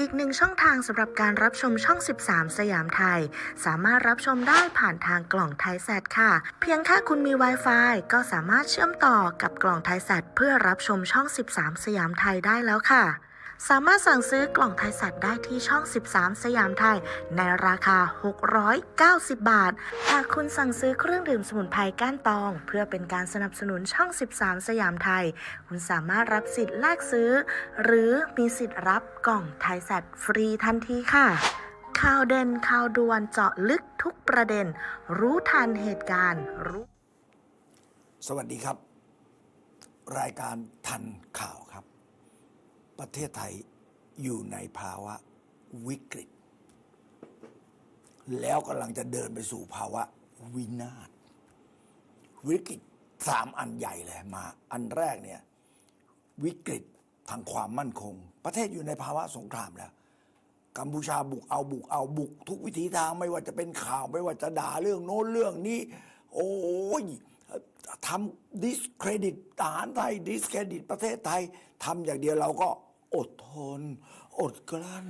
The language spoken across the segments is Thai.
อีกหนึ่งช่องทางสำหรับการรับชมช่อง 13 สยามไทย สามารถรับชมได้ผ่านทางกล่องไทยแซดค่ะ เพียงแค่คุณมี Wi-Fi ก็สามารถเชื่อมต่อกับกล่องไทยแซดเพื่อรับชมช่อง 13 สยามไทยได้แล้วค่ะ สามารถสั่งซื้อกล่องไทยแซดได้ที่ช่อง 13 สยามไทย ในราคา 690 บาท หากคุณสั่งซื้อเครื่องดื่มสมุนไพรก้านตอง เพื่อเป็นการสนับสนุนช่อง 13 สยามไทย คุณสามารถรับสิทธิ์แลกซื้อ หรือมีสิทธิ์รับกล่องไทยแซดฟรีทันทีค่ะข่าวเด่นข่าวด่วนเจาะลึกทุกประเด็น รู้ทันเหตุการณ์รู้ สวัสดีครับ รายการทันข่าว ประเทศไทยอยู่ในภาวะวิกฤต แล้วกำลังจะเดินไปสู่ภาวะวินาศวิกฤตสามอันใหญ่เลยมา อันแรกเนี่ยวิกฤตทางความมั่นคง ประเทศอยู่ในภาวะสงครามแล้วกัมพูชาบุกเอาบุกเอาบุก ทุกวิถีทางไม่ว่าจะเป็นข่าว ไม่ว่าจะด่าเรื่องโน้นเรื่องนี้ โอ้ยทำดิสเครดิตทหารไทยดิสเครดิตประเทศไทยทำอย่างเดียวเราก็ อดทน อดกลั้น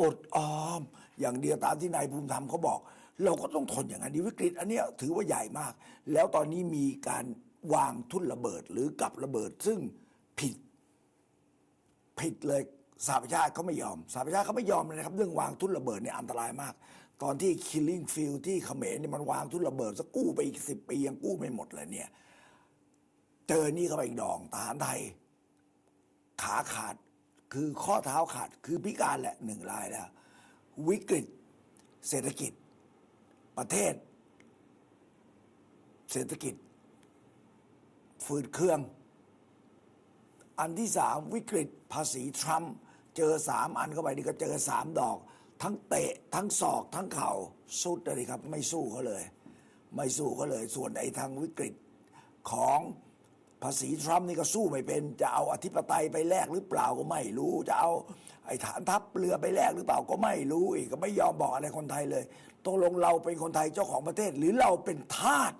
อดออม อย่างเดียวตามที่นายภูมิธรรมเขาบอก เราก็ต้องทนอย่างนั้นดีวิกฤต อันนี้ถือว่าใหญ่มาก แล้วตอนนี้มีการวางทุ่นระเบิดหรือกับระเบิดซึ่งผิด ผิดเลยสหประชาชาติเขาไม่ยอมสหประชาชาติเขาไม่ยอมเลยนะครับ เรื่องวางทุ่นระเบิดเนี่ยอันตรายมาก ตอนที่ killing field ที่เขมรเนี่ยมันวางทุ่นระเบิดสักกู้ไปอีกสิบปียังกู้ไม่หมดเลยเนี่ย เจอนี่เข้าไปอีกดองทหารไทย ขาขาด คือข้อเท้าขาดคือพิการแหละหนึ่งรายแล้ว วิกฤตเศรษฐกิจ ประเทศ เศรษฐกิจ ฝืดเครื่อง อันที่สามวิกฤตภาษีทรัมป์เจอสามอันเข้าไปนี่ก็เจอสามดอก ทั้งเตะ ทั้งศอก ทั้งเข่าสุดเลยครับ ไม่สู้เขาเลย ไม่สู้เขาเลย ส่วนไอ้ทางวิกฤตของ ภาษีทรัมป์นี่ก็สู้ไม่เป็น จะเอาอธิปไตยไปแลกหรือเปล่าก็ไม่รู้ จะเอาไอ้ฐานทัพเรือไปแลกหรือเปล่าก็ไม่รู้อีกก็ไม่ยอมบอกอะไรคนไทยเลยตกลงเราเป็นคนไทยเจ้าของประเทศ หรือเราเป็นทาส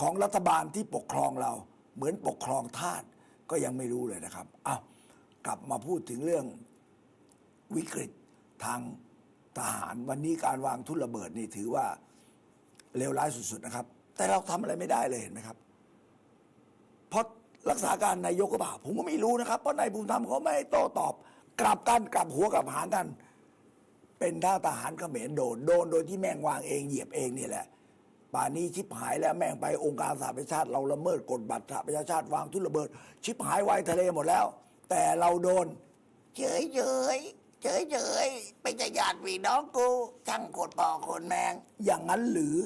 ของรัฐบาลที่ปกครองเรา เหมือนปกครองทาสก็ยังไม่รู้เลยนะครับอ้าวกลับมาพูดถึงเรื่องวิกฤตทางทหารวันนี้การวางทุนระเบิดนี่ถือว่าเลวร้ายสุดๆนะครับ แต่เราทำอะไรไม่ได้เลยเห็นไหมครับ เพราะรักษาการนายกก็บ่าผมก็ไม่รู้นะครับ เพราะนายภูมิธรรมเขาไม่โต้ตอบ กลับกันกลับหัวกลับหางกัน เป็นท่าทหารเขมรโดนโดนโดยที่แม่งวางเองเหยียบเองนี่แหละป่านนี้ชิบหายแล้วแม่งไปองค์การสหประชาชาติเราละเมิดกฎบัตรสหประชาชาติวางทุนระเบิด ชิบหายไวายทะเลหมดแล้ว แต่เราโดนเฉยเฉยเฉยเฉยๆเป็นญาติพี่น้องกูช่างกดปอคนแมง อย่างนั้นหรือ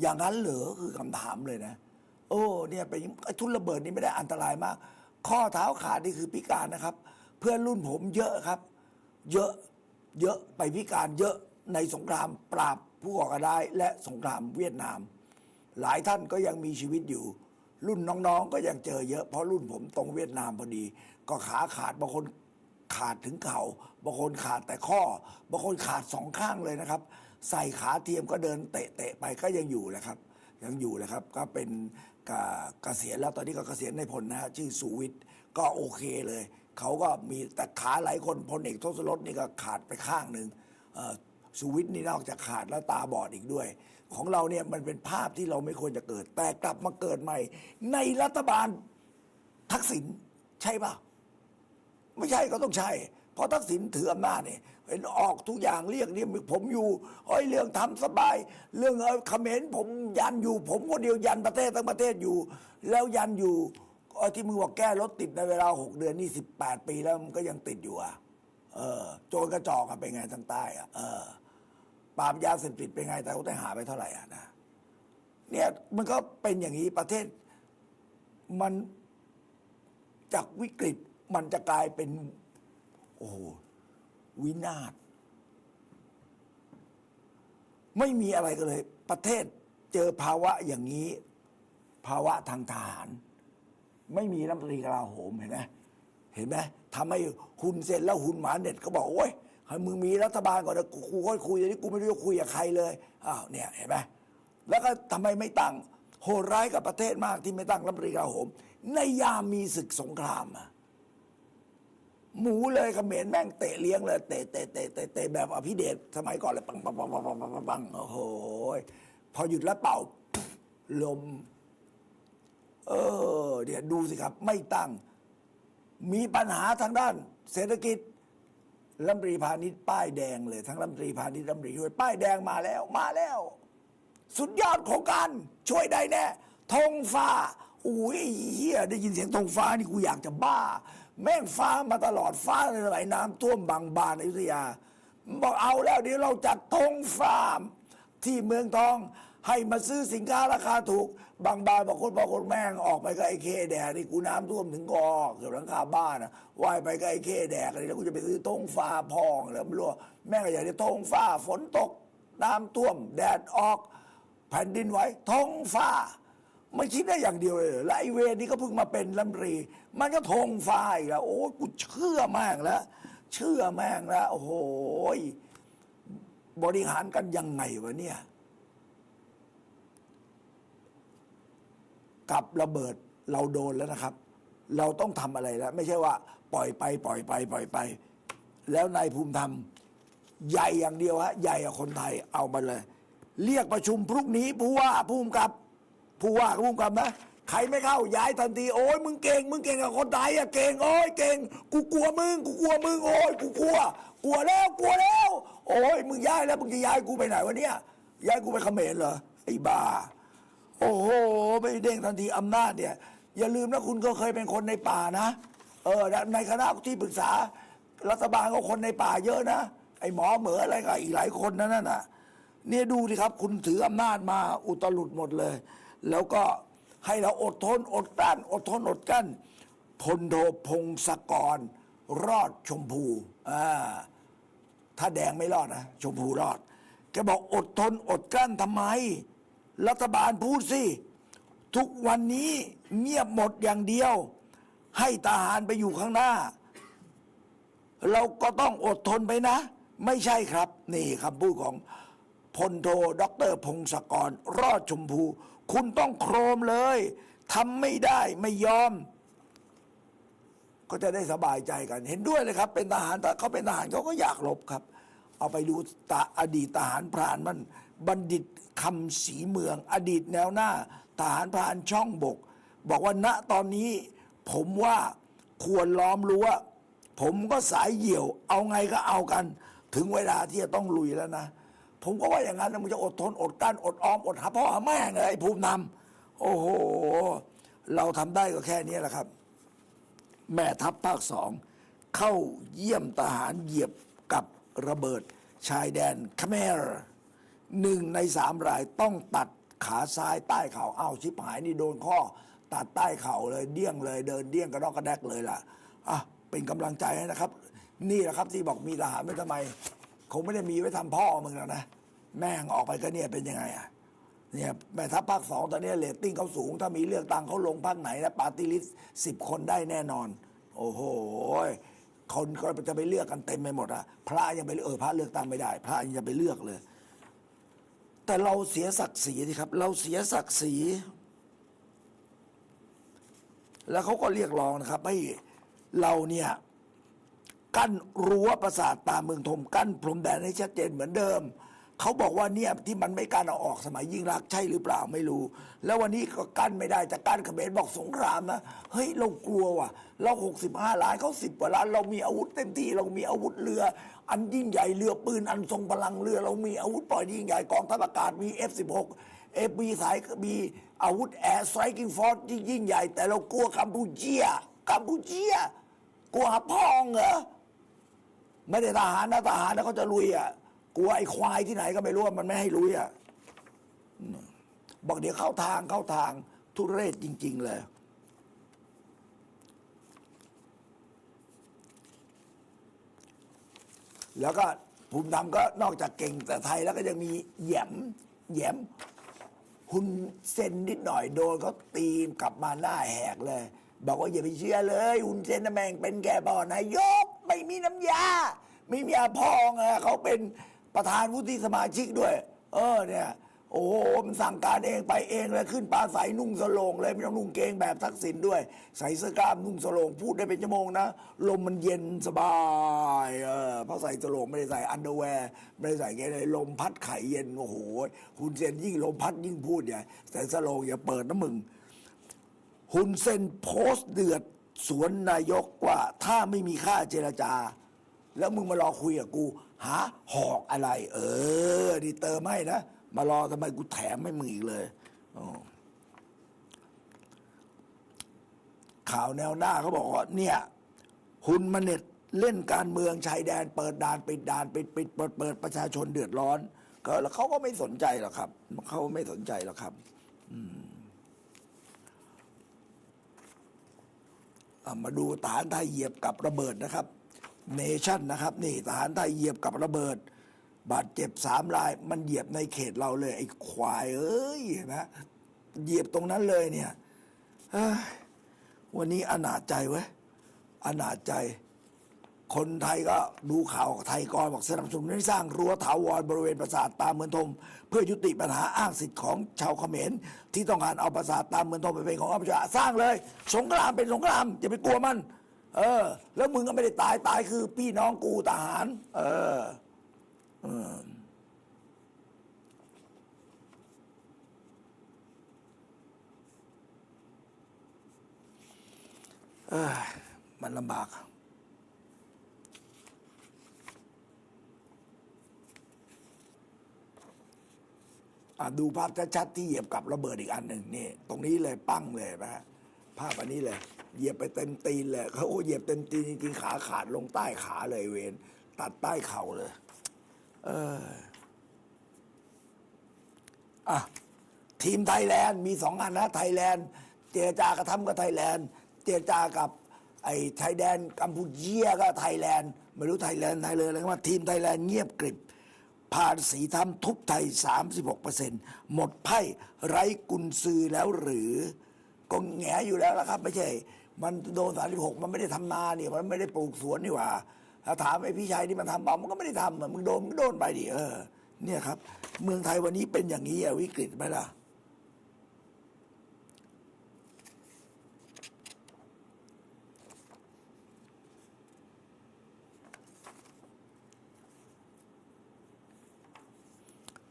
อย่างนั้นเหรอคือคำถามเลยนะ โอ้เนี่ยเป็นไอ้ทุนระเบิดนี่ไม่ได้อันตรายมาก ข้อเท้าขาดนี่คือพิการนะครับ เพื่อนรุ่นผมเยอะครับ เยอะเยอะไปพิการเยอะในสงครามปราบผู้ก่อการร้ายและสงครามเวียดนาม หลายท่านก็ยังมีชีวิตอยู่ รุ่นน้องๆก็ยังเจอเยอะเพราะรุ่นผมตรงเวียดนามพอดี ก็ขาขาดบางคนขาดถึงเข่าบางคนขาดแต่ข้อบางคนขาดสองข้างเลยนะครับ ใส่ขาเทียมก็เดินเตะๆไปก็ยังอยู่แหละครับ ยังอยู่แหละครับ ก็เป็น กเกษียณแล้วตอนนี้ก็เกษียณในพลนะฮะชื่อสุวิทย์ก็โอเคเลย เขาก็มีแต่ขาหลายคนพลเอกทศรถนี่ก็ขาดไปข้างหนึ่งสุวิทย์นี่นอกจากขาดแล้วตาบอดอีกด้วย ของเราเนี่ยมันเป็นภาพที่เราไม่ควรจะเกิด แต่กลับมาเกิดใหม่ ในรัฐบาลทักษิณใช่ป่ะ ไม่ใช่ก็ต้องใช่ พราะทักษิณถืออำนาจเนี่ยเห็นออกทุกอย่างเรียกเนี่ยผมอยู่เอ้ยเรื่องทำสบาย เรื่องเออเขมรผมยันอยู่ ผมคนเดียวยันประเทศทั้งประเทศอยู่ แล้วยันอยู่เออที่มึงบอกแก้รถติดในเวลาหกเดือนนี่สิบแปดปีแล้วมันก็ยังติดอยู่อะเออ โจรกระจอกอะเป็นไงทางใต้อะเออปราบยาเสพติดเป็นไงแต่เขาได้หาไปเท่าไหร่อะนะเนี่ยมันก็เป็นอย่างนี้ประเทศ มันจากวิกฤตมันจะกลายเป็น โอ้โหวินาศไม่มีอะไรกันเลย ประเทศเจอภาวะอย่างนี้ ภาวะทางทหาร ไม่มีรัฐมนตรีกลาโหมเห็นไหมเห็นไหมทำให้หุนเสร็จแล้วหุนหมาเน็ตก็บอกโอ้ยให้มึงมีรัฐบาลก่อนนะกูค่อยคุยตอนนี้กูไม่รู้จะคุยกับใครเลยอ้าวเนี่ยเห็นไหมแล้วก็ทำไมไม่ตั้งโหดร้ายกับประเทศมากที่ไม่ตั้งรัฐมนตรีกลาโหม ในยามมีศึกสงครามอะ หมูเลยเขมรแม่งเตะเลี้ยงเลยเตะเตะเตะเตะเตะแบบอภิเดชสมัยก่อนเลยปังปังปังปังปังปังปังปังโอ้โหพอหยุดแล้วเป่า ลม เออ เดี๋ยวดูสิครับ ไม่ตั้ง มีปัญหาทางด้าน เศรษฐกิจรัฐมรีพาณิชย์ป้ายแดงเลยทั้งรัฐมรีพาณิชย์รัฐมรีช่วยป้ายแดงมาแล้วมาแล้ว สุดยอดของการช่วยได้แน่ธงฟ้าอุ้ยเฮียได้ยินเสียงธงฟ้านี่กูอยากจะบ้า แม่งฟ้ามาตลอดฟ้าในสมัยน้ำท่วมบางบานอยุธยา บอกเอาแล้วเดี๋ยวเราจัดธงฟ้าที่เมืองทอง ให้มาซื้อสินค้าราคาถูก บางบานบอกคนบอกคนแม่งออกไปก็ไอ้เคแดกนี่กูน้ำท่วมถึงกอเกือบหลังคาบ้านนะว่ายไปก็ไอ้เคแดกเลยแล้วกูจะไปซื้อธงฟ้าพองแล้วไม่รู้ว่าแม่งก็อยากได้ธงฟ้าฝนตกน้ำท่วม แดดออก แผ่นดินไหวทงฟ้า ไม่คิดได้อย่างเดียวเลยเหรอและไอเวรนี่ก็เพิ่งมาเป็นลำตรี มันก็ทงฟ้าอีกแล้ว โอ้กูเชื่อม่งแล้ว เชื่อม่งแล้วโอ้โหบริหารกันยังไงวะเนี่ย กับระเบิดเราโดนแล้วนะครับ เราต้องทำอะไรแล้ว ไม่ใช่ว่า ปล่อยไป ปล่อยไป ปล่อยไป แล้วนายภูมิธรรม ใหญ่อย่างเดียวฮะใหญ่กว่าคนไทยเอามาเลย เรียกประชุมพรุ่งนี้ผู้ว่าผู้กำกับ ผู้ว่ากับผู้กำกับนะ ใครไม่เข้าย้ายทันทีโอ้ยมึงเก่งมึงเก่งกับคนไทยอะเก่งโอ้ยเก่ง กูกลัวมึงกูกลัวมึงโอ้ยกูกลัว กลัวแล้วกลัวแล้ว โอ้ยมึงย้ายแล้วมึงจะย้ายกูไปไหนวะเนี่ยย้ายกูไปเขมรเหรอไอ้บ้า โอ้โหไม่เด้งทันทีอำนาจเนี่ย อย่าลืมนะคุณก็เคยเป็นคนในป่านะเออในคณะที่ปรึกษา รัฐบาลก็คนในป่าเยอะนะไอ้หมอเหมืออะไรก็อีกหลายคนนั่นน่ะเนี่ยดูดิครับ คุณถืออำนาจมาอุตลุดหมดเลย แล้วก็ให้เราอดทนอดกลั้นอดทนอดกลั้นพลโทพงศกร รอดชมพูอ่าถ้าแดงไม่รอดนะชมพูรอดแกบอกอดทนอดกลั้นทำไม รัฐบาลพูดสิทุกวันนี้เงียบหมดอย่างเดียว ให้ทหารไปอยู่ข้างหน้า เราก็ต้องอดทนไปนะ ไม่ใช่ครับ นี่คำพูดของพลโทด็อกเตอร์พงศกร รอดชมพู คุณต้องโครมเลยทำไม่ได้ไม่ยอม ก็จะได้สบายใจกัน เห็นด้วยเลยครับ เป็นทหารแต่เขาเป็นทหารเขาก็อยากรบครับ เอาไปดูตาอดีตทหารพรานมันบัณฑิตคำศรีเมือง อดีตแนวหน้าทหารพรานช่องบก บอกว่าณตอนนี้ ผมว่าควรล้อมรั้วผมก็สายเหี่ยว เอาไงก็เอากัน ถึงเวลาที่จะต้องลุยแล้วนะ ผมก็ว่าอย่างนั้นนะมึงจะอดทนอดกั้นอดออมอดหาพ่อหาแม่ไงไอ้ภูมินำโอ้โห เราทำได้ก็แค่นี้แหละครับ แม่ทัพภาคสองเข้าเยี่ยมทหารเหยียบกับระเบิดชายแดนคเมรหนึ่งในสามรายต้องตัดขาซ้ายใต้เข่าอ้าวชิบหายนี่โดนข้อ ตัดใต้เข่าเลยเดี้ยงเลยเดินเดี้ยงกระดอกกระแดกเลยล่ะอะเป็นกำลังใจให้นะครับ นี่แหละครับที่บอกมีทหารไม่ทำไม คงไม่ได้มีไว้ทำพ่อมึงแล้วนะ แม่งออกไปก็เนี่ยเป็นยังไงอะเนี่ยแม่ทัพภาคสองตอนนี้เรตติ้งเขาสูง ถ้ามีเลือกตั้งเขาลงภาคไหนนะปาร์ตี้ลิสสิบคนได้แน่นอน โอ้โหคนก็จะไปเลือกกันเต็มไปหมดอะพระยังไปเออพระเลือกตั้งไม่ได้ พระยังจะไปเลือกเลย แต่เราเสียศักดิ์ศรีสิครับ เราเสียศักดิ์ศรีแล้วเขาก็เรียกร้องนะครับให้เราเนี่ย กั้นรั้วปราสาทตาเมืองธมกั้นพรมแดนให้ชัดเจนเหมือนเดิม เขาบอกว่าเนี่ยที่มันไม่กั้นเอาออกสมัยยิ่งรักใช่หรือเปล่าไม่รู้ แล้ววันนี้ก็กั้นไม่ได้จะกั้นเขมรบอกสงครามนะเฮ้ยเรากลัวว่ะ เราหกสิบห้าล้านเขาสิบกว่าล้านเรามีอาวุธเต็มที่เรามีอาวุธเรือ อันยิ่งใหญ่เรือปืนอันทรงพลังเรือ เรามีอาวุธปล่อยยิ่งใหญ่กองทัพอากาศมี F16 เอฟบีสายมีอาวุธแอร์สไตรกิ้งฟอร์สที่ยิ่งใหญ่ แต่เรากลัวกัมพูเชียกัมพูเชียกลัวพองเหรอ ไม่ได้ทหารนะทหารนะเขาจะลุยอะกลัวไอ้ควายที่ไหนก็ไม่รู้ว่ามันไม่ให้ลุยอะบอกเดี๋ยวเข้าทางเข้าทางทุเรศจริง ๆ เลย แล้วก็ภูมิธรรมก็นอกจากเก่งแต่ไทยแล้วก็ยังมีแยมแยมหุนเซนนิดหน่อยโดนเขาตีกลับมาหน้าแหกเลย บอกว่าอย่าไปเชื่อเลย หุนเซนน่ะแม่งเป็นแก่บ่อนายก ไม่มีน้ำยา ไม่มีอาพองอะเขาเป็นประธานวุฒิสมาชิกด้วย เออเนี่ย โอ้โหมันสั่งการเองไปเองเลยขึ้นปลาใสนุ่งสโลงเลยไม่ต้องนุ่งเกงแบบทักษิณด้วย ใส่เสื้อกล้ามนุ่งสโลงพูดได้เป็นชั่วโมงนะ ลมมันเย็นสบายเออเพราะใส่สโลงไม่ได้ใส่อันเดอร์แวร์ไม่ได้ใส่แค่เลยลมพัดไข่เย็นโอ้โหคุณเซนยิ่งลมพัดยิ่งพูดใหญ่ใส่สโลงอย่าเปิดนะมึงฮุนเซนโพสต์เดือด สวนนายกว่าถ้าไม่มีค่าเจรจา แล้วมึงมารอคุยกับกู หาหอกอะไร เออดีเติมให้นะ มารอทำไมกูแถมให้มึงอีกเลยข่าวแนวหน้าเขาบอกว่าเนี่ยฮุนมาเน็ตเล่นการเมืองชายแดน เปิดด่านปิดด่านปิดปิดเปิดเปิดประชาชนเดือดร้อนก็แล้วเขาก็ไม่สนใจหรอกครับเขาไม่สนใจหรอกครับอะ มาดูฐานไทยเหยียบกับระเบิดนะครับเนชั่นนะครับ นี่ทหารไทยเหยียบกับระเบิด บาดเจ็บสามราย มันเหยียบในเขตเราเลย ไอ้ควายเอ้ยเห็นไหมเหยียบตรงนั้นเลยเนี่ยเฮ้ยวันนี้อนาจใจเว้ยอนาจใจ คนไทยก็ดูข่าวไทยก่อนบอกสนับสนุนให้สร้างรั้วถาวรบริเวณปราสาทตามเมืองทม เพื่อยุติปัญหาอ้างสิทธิ์ของชาวเขมรที่ต้องการเอาปราสาทตามเมืองทมไปเป็นของข้าพเจ้าสร้างเลย สงครามเป็นสงครามอย่าไปกลัวมัน เออ แล้วมึงก็ไม่ได้ตายตายคือพี่น้องกูทหาร เออเออมันลำบาก ดูภาพชัดๆที่เหยียบกับระเบิดอีกอันหนึ่งนี่ตรงนี้เลยปั้งเลยนะฮะภาพอันนี้เลย เหยียบไปเต็มตีนเลยเขาโอ้เหยียบเต็มตีนจริงๆขาขาดลงใต้ขาเลยเวนตัดใต้เข่าเลย เอออะทีมไทยแลนด์มีสองอันนะไทยแลนด์ เจรจากระทำกับไทยแลนด์ เจรจากับ ไอ้ไทยแดนกัมพูเชียก็ไทยแลนด์ไม่รู้ไทยแลนด์ไทยเลยอะไรก็ว่าทีมไทยแลนด์เงียบกริบ ผ่านสีทำทุบไทย 36%หมดไพ่ไร้กุนซือแล้วหรือ ก็แงอยู่แล้วละครับ ไม่ใช่ มันโดน 36 มันไม่ได้ทำนาเนี่ยมันไม่ได้ปลูกสวนนี่หว่าถ้าถามไอ้พี่ชายที่มันทำเปล่ามันก็ไม่ได้ทำอะมึงโดนมึงโดนไปดิเออ เนี่ยครับ เมืองไทยวันนี้เป็นอย่างนี้อะวิกฤตไหมล่ะ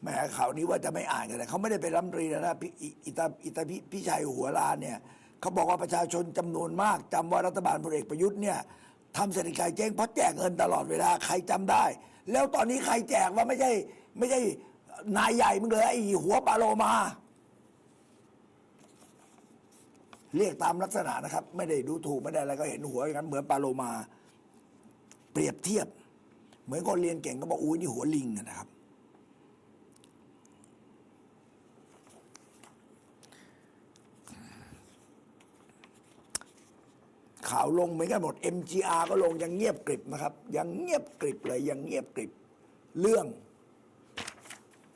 แหมข่าวนี้ว่าจะไม่อ่านกันเลยเขาไม่ได้เป็นรัฐมนตรีนะพี่อิตาอิตาพี่พี่ชัยหัวลานเนี่ยเขาบอกว่าประชาชนจำนวนมากจำว่ารัฐบาลพลเอกประยุทธ์เนี่ยทำเศรษฐกิจเจ๊งเพราะแจกเงินตลอดเวลาใครจำได้ แล้วตอนนี้ใครแจกว่าไม่ใช่ไม่ใช่นายใหญ่มึงเลยไอ้หัวปลาโลมา เรียกตามลักษณะนะครับ ไม่ได้ดูถูกไม่ได้อะไรก็เห็นหัวอย่างนั้นเหมือนปลาโลมา เปรียบเทียบ เหมือนคนเรียนเก่งก็บอกอุ้ยนี่หัวลิงนะครับ ข่าวลงเหมือนกันหมด MGR ก็ลงยังเงียบกริบนะครับ ยังเงียบกริบเลยยังเงียบกริบ เรื่อง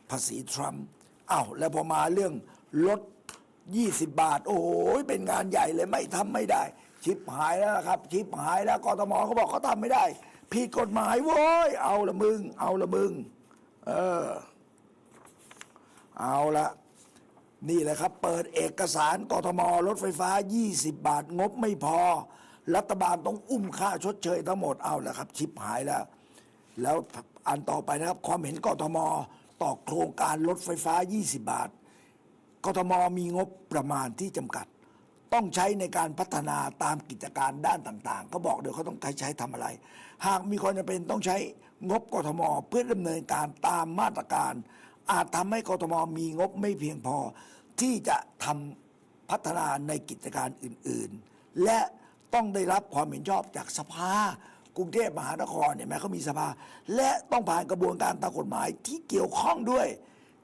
ภาษีทรัมป์อ้าวแล้วพอมาเรื่องลด 20 บาท โอ้โหเป็นงานใหญ่เลยไม่ทำไม่ได้ ชิปหายแล้วครับ ชิปหายแล้วกทมเขาบอกเขาทำไม่ได้ ผิดกฎหมายโว้ยเอาละมึง เอาละมึง เออ เอาละ นี่แหละครับ เปิดเอกสารกทมรถไฟฟ้า 20 บาทงบไม่พอ รัฐบาลต้องอุ้มค่าชดเชยทั้งหมดเอาแล้วครับ ชิปหายแล้ว แล้วอันต่อไปนะครับ ความเห็นกทมต่อโครงการรถไฟฟ้า 20 บาทกทมมีงบประมาณที่จำกัด ต้องใช้ในการพัฒนาตามกิจการด้านต่างๆเขาบอกเดี๋ยวเขาต้องใช้ใช้ทำอะไร หากมีความจำเป็นต้องใช้งบกทมเพื่อดำเนินการตามมาตรการ อาจทำให้กทมมีงบไม่เพียงพอ ที่จะทำพัฒนาในกิจการอื่นๆ และต้องได้รับความเห็นชอบจากสภากรุงเทพมหานครเนี่ยแม้เขามีสภา และต้องผ่านกระบวนการตามกฎหมายที่เกี่ยวข้องด้วย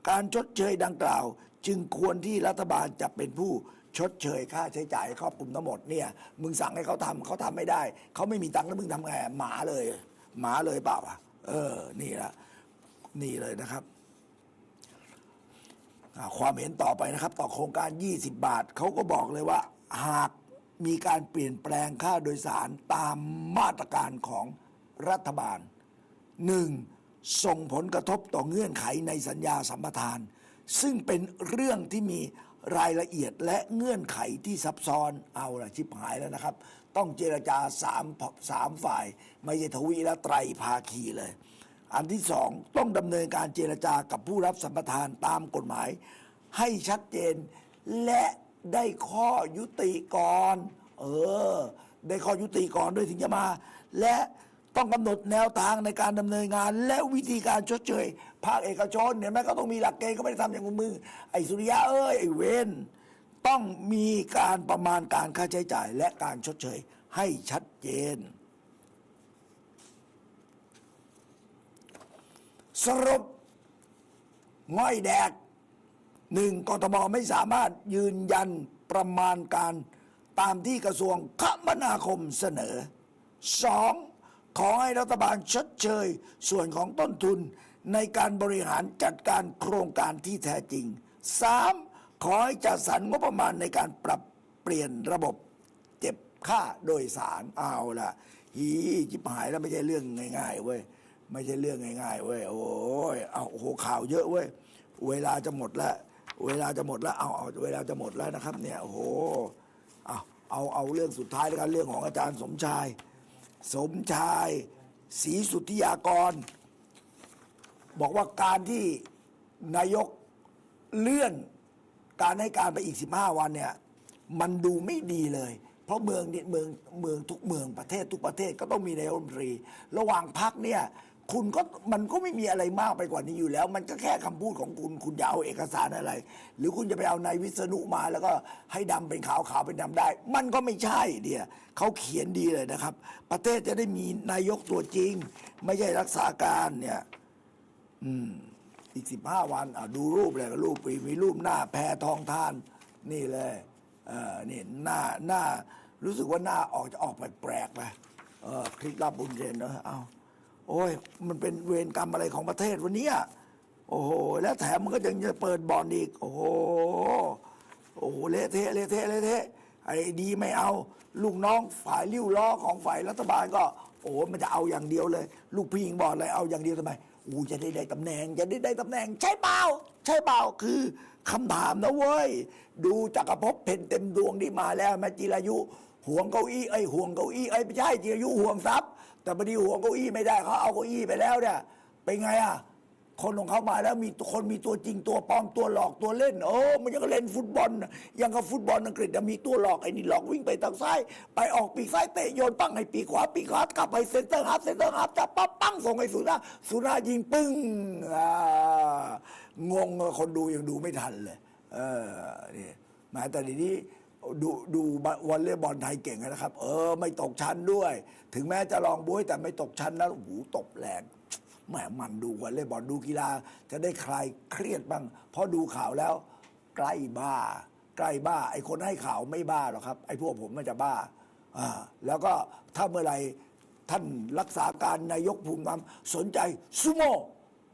การชดเชยดังกล่าว จึงควรที่รัฐบาลจะเป็นผู้ชดเชยค่าใช้จ่ายครอบคลุมทั้งหมดเนี่ยมึงสั่งให้เขาทำเขาทำไม่ได้ เขาไม่มีตังค์แล้วมึงทำไงหมาเลย หมาเลยเปล่าอะเออ นี่ละนี่เลยนะครับ ความเห็นต่อไปนะครับ ต่อโครงการ 20 บาท เขาก็บอกเลยว่า หากมีการเปลี่ยนแปลงค่าโดยสารตามมาตรการของรัฐบาลหนึ่งส่งผลกระทบต่อเงื่อนไขในสัญญาสัมปทาน ซึ่งเป็นเรื่องที่มีรายละเอียดและเงื่อนไขที่ซับซ้อนเอาละชิบหายแล้วนะครับ ต้องเจรจาสามสามฝ่าย ไม่ใช่ทวีและไตรภาคีเลย อันที่สองต้องดำเนินการเจรจากับผู้รับสัมปทานตามกฎหมาย ให้ชัดเจน และได้ข้อยุติก่อนเออ ได้ข้อยุติก่อนด้วยถึงจะมา และต้องกำหนดแนวทางในการดำเนินงาน และวิธีการชดเชยภาคเอกชนเนี่ยแม่ก็ต้องมีหลักเกณฑ์ก็ไม่ได้ทำอย่างมึงไอ้สุริยะเอ้ยไอ้เวนต้องมีการประมาณการค่าใช้จ่ายและการชดเชยให้ชัดเจน สรุปง่อยแดกหนึ่งกทมไม่สามารถยืนยันประมาณการตามที่กระทรวงคมนาคมเสนอสองขอให้รัฐบาลชดเชย ส่วนของต้นทุนในการบริหารจัดการโครงการที่แท้จริงสามขอให้จัดสรรงบประมาณในการปรับเปลี่ยนระบบเก็บค่าโดยสารเอาละฮีจิบหายแล้วไม่ใช่เรื่องง่ายๆเว้ย ไม่ใช่เรื่องง่ายๆเว้ยโอ้ยเอาโอ้โหข่าวเยอะเว้ยเวลาจะหมดแล้วเวลาจะหมดแล้วเอาเอาเวลาจะหมดแล้วนะครับ เนี่ยโอ้โหเอาเอาเอาเรื่องสุดท้ายแล้วกันเรื่องของอาจารย์สมชาย สมชายศรีสุทธิยากร บอกว่าการที่นายกเลื่อนการให้การไปอีก 15 วันเนี่ย มันดูไม่ดีเลย เพราะเมืองเมืองเมืองทุกเมืองประเทศทุกประเทศก็ต้องมีนายกรัฐมนตรี ระหว่างพักเนี่ย คุณก็มันก็ไม่มีอะไรมากไปกว่านี้อยู่แล้ว มันก็แค่คำพูดของคุณ คุณจะเอาเอกสารอะไร หรือคุณจะไปเอานายวิษณุมาแล้วก็ให้ดำเป็นขาวขาวเป็นดำได้ มันก็ไม่ใช่เดียเขาเขียนดีเลยนะครับ ประเทศจะได้มีนายกตัวจริง ไม่ใช่รักษาการเนี่ยอีกสิบห้าวันอะดูรูปเลยก็รูปปีมีรูปหน้าแพทองทาน นี่เลยเออนี่หน้าหน้า รู้สึกว่าหน้าออกจะออกแปลกๆไปเออคลิกรับบุญเรนเนอะเอา โอ้ย มันเป็นเวรกรรมอะไรของประเทศวันนี้โอ้โห แล้วแถมมันก็ยังจะเปิดบ่อลอีก โอ้โห โอ้โห เละเทะ เละเทะ เละเทะ ไอ้ดีไม่เอา ลูกน้องฝ่ายริ้วล้อของฝ่ายรัฐบาลก็ โอ้โหมันจะเอาอย่างเดียวเลย ลูกพี่ยิงบอลเลยเอาอย่างเดียวทำไม อูจะได้ได้ตำแหน่ง จะได้ได้ตำแหน่ง ใช่เปล่า ใช่เปล่า คือคำถามนะเว้ย ดูจักรภพเพ่นเต็มดวงที่มาแล้วม่จิรายุ ห่วงเก้าอี้ไอ้ห่วงเก้าอี้ไอ้ไม่ใช่จิรายุห่วงทรัพย์ แต่พอดีห่วเก้าอี้ไม่ได้เขาเอาเก้าอี้ไปแล้วเนี่ยเป็นไงอะคนของเขามาแล้วมีคนมีตัวจริงตัวปลอมตัวหลอกตัวเล่นโอ้มันยังเล่นฟุตบอลยังกับฟุตบอลอังกฤษมีตัวหลอกไอ้นี่หลอกวิ่งไปทางซ้าย ไปออกปีกซ้ายเตะโยนปั้งให้ปีกขวาปีกขวากลับไปเซนเตอร์ฮับเซนเตอร์ฮับจับปั๊บปั้งส่งให้สุนาสุนายิงปึ้งงงคนดูยังดูไม่ทันเลย เออนี่ม้แต่เดี๋ยวนี้ ดูดูวอลเลย์บอลไทยเก่งนะครับ เออ ไม่ตกชั้นด้วย ถึงแม้จะลองบุ้ยแต่ไม่ตกชั้นนะโอ้โหตบแรงแหมมันดูวอลเลย์บอลดูกีฬา จะได้คลายเครียดบ้างเพราะดูข่าวแล้ว ใกล้บ้า ใกล้บ้า ไอ้คนให้ข่าวไม่บ้าหรอกครับ ไอ้พวกผมมันจะบ้าอ่าแล้วก็ถ้าเมื่อไหร่ท่านรักษาการนายกภูมิธรรมสนใจซูโม่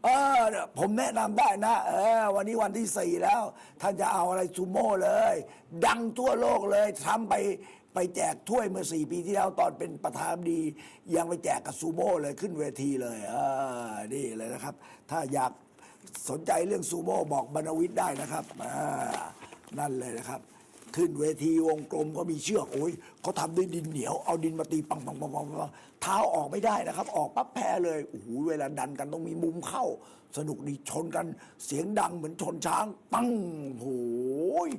เออผมแนะนำได้นะ เออ วันนี้วันที่สี่แล้ว ท่านจะเอาอะไรซูโม่เลย ดังทั่วโลกเลยทำไปไปแจกถ้วยเมื่อสี่ปีที่แล้วตอนเป็นประธานดี ยังไปแจกกับซูโม่เลยขึ้นเวทีเลยเออนี่เลยนะครับ ถ้าอยากสนใจเรื่องซูโม่บอกบรรณวิทย์ได้นะครับอ่านั่นเลยนะครับ ขึ้นเวทีวงกลมก็มีเชือกโอ้ยเขาทำด้วยดินเหนียวเอาดินมาตีปังปังปังปังปังเท้าออกไม่ได้นะครับ ออกปั๊บแพ้เลยโอ้โหเวลาดันกันต้องมีมุมเข้า สนุกดีชนกันเสียงดังเหมือนชนช้าง ปังโอ้ย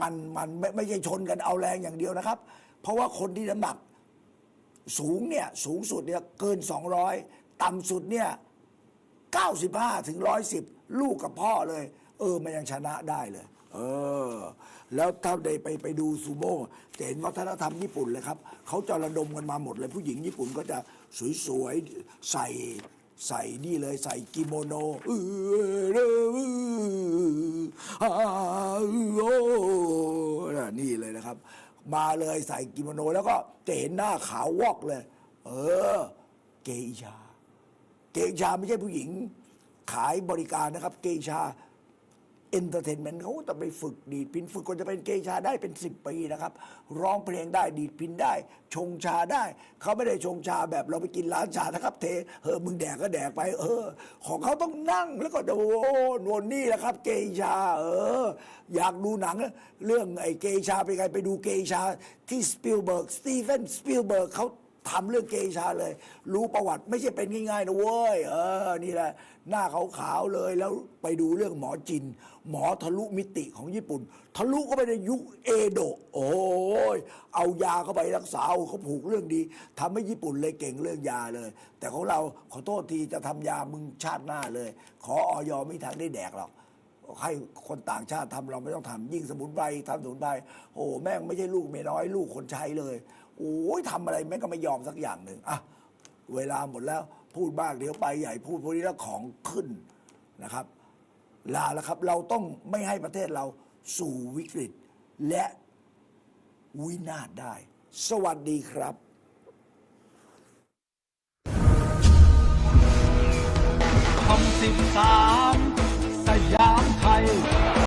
มันมันไม่ไม่ใช่ชนกันเอาแรงอย่างเดียวนะครับ เพราะว่าคนที่น้ำหนักสูงเนี่ยสูงสุดเนี่ยเกิน 200 ต่ำสุดเนี่ย95ถึง110 ลูกกับพ่อเลย เออมันยังชนะได้เลย เออ แล้วถ้าได้ไปไปดูซูโม่จะเห็นวัฒนธรรมญี่ปุ่นเลยครับเขาจะระดมกันมาหมดเลย ผู้หญิงญี่ปุ่นก็จะสวยๆใส่ใส่นี่เลยใส่กิโมโนออเอออาโอนี่เลยนะครับ มาเลยใส่กิโมโนแล้วก็จะเห็นหน้าขาววอกเลย เออ เกอิชา เกอิชาไม่ใช่ผู้หญิงขายบริการนะครับ เกอิชา เอนเตอร์เทนเมนต์เขาต้องไปฝึกดีดพินฝึกคนจะเป็นเกย์ชาได้เป็น 10 ปีนะครับ ร้องเพลงได้ดีดพินได้ ชงชาได้ เขาไม่ได้ชงชาแบบเราไปกินร้านชานะครับเทเออมึงแดกก็แดกไป เออ ของเขาต้องนั่งแล้วก็โอ้นวนนี่แหละครับ เกย์ชา เออ อยากดูหนัง เรื่องไอ้เกย์ชาไปนไงไปดูเกย์ชาที่สปิลเบิร์กสตีเฟนสปิลเบิร์กเขา ทำเรื่องเกยชาเลย รู้ประวัติไม่ใช่เป็นง่ายๆนะเว้ย เออ นี่แหละ หน้าขาวๆเลยแล้วไปดูเรื่องหมอจิน หมอทะลุมิติของญี่ปุ่น ทะลุเข้าไปในยุคเอโดะโอ้ยเอายาเข้าไปรักษาเขาผูกเรื่องดีทำให้ญี่ปุ่นเลยเก่งเรื่องยาเลย แต่ของเราขอโทษทีจะทำยามึงชาติหน้าเลย ขอออยไม่ทางได้แดกหรอกให้คนต่างชาติทำเราไม่ต้องทำยิ่งสมุนไพรทำสมุนไพรโอ้แม่งไม่ใช่ลูกเมียน้อยลูกคนใช้เลย โอ้ยทำอะไรแม่ก็ไม่ยอมสักอย่างหนึ่งอะเวลาหมดแล้วพูดบ้างเดี๋ยวไปใหญ่พูดพวกนี้แล้วของขึ้นนะครับ ลาแล้วครับ เราต้องไม่ให้ประเทศเราสู่วิกฤต และวินาศได้ สวัสดีครับคำสิบสามสยามไทย